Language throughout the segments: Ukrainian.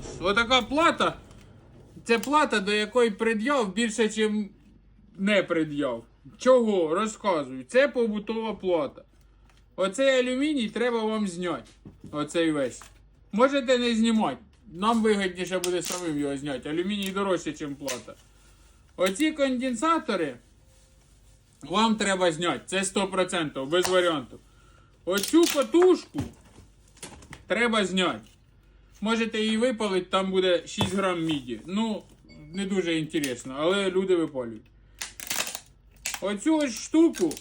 нас? Отака плата. Це плата, до якої пред'яв більше, ніж не пред'яв. Чого? Розказую. Це побутова плата. Оцей алюміній треба вам зняти. Оцей весь. Можете не знімати. Нам вигідніше буде самим його зняти. Алюміній дорожче, ніж плата. Оці конденсатори вам треба зняти. Це 100%, без варіантів. Оцю катушку треба зняти. Можете її випалити, там буде 6 грам міді. Ну, не дуже інтересно, але люди випалюють. Оцю ось штуку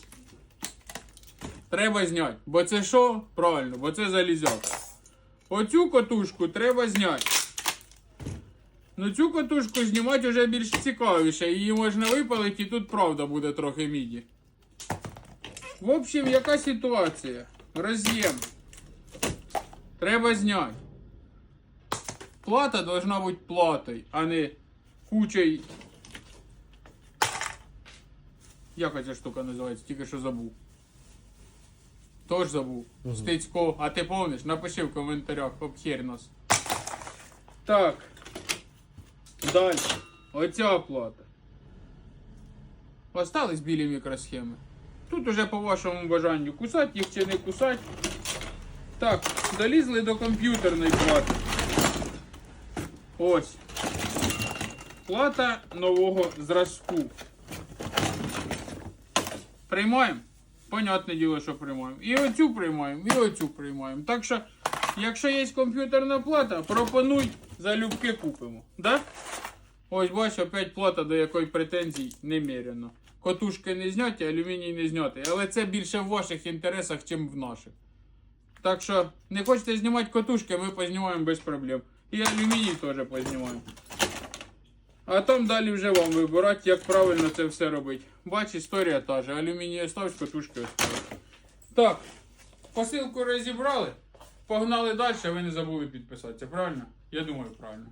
треба зняти. Бо це що? Правильно, бо це залізяка. Оцю катушку треба зняти. Ну цю катушку знімати вже більш цікавіше. Її можна випалити і тут правда буде трохи міді. В общем, яка ситуація? Роз'єм. Треба зняти. Плата должна бути платою, а не кучей. Як ця штука називається? Тільки що забув. Тож забув. Стецько. А ти помниш? Напиши в коментарях, обхер нас. Так. Далі. Оця плата. Остались білі мікросхеми. Тут уже по вашому бажанню кусати їх чи не кусати. Так, долізли до комп'ютерної плати. Ось. Плата нового зразку. Приймаємо? Понятне діло, що приймаємо. І оцю приймаємо, і оцю приймаємо. Так що, якщо є комп'ютерна плата, пропонуй, залюбки купимо. Да? Ось бачиш, опять плата, до якої претензій неміряно. Котушки не зняті, алюміній не знятий. Але це більше в ваших інтересах, ніж в наших. Так що не хочете знімати котушки, ми познімаємо без проблем. І алюміній теж познімаю. А там далі вже вам вибирати, як правильно це все робити. Бач, історія та же. Алюміній оставиш, катушки. Так, посилку розібрали. Погнали далі, ви не забули підписатися, правильно? Я думаю, правильно.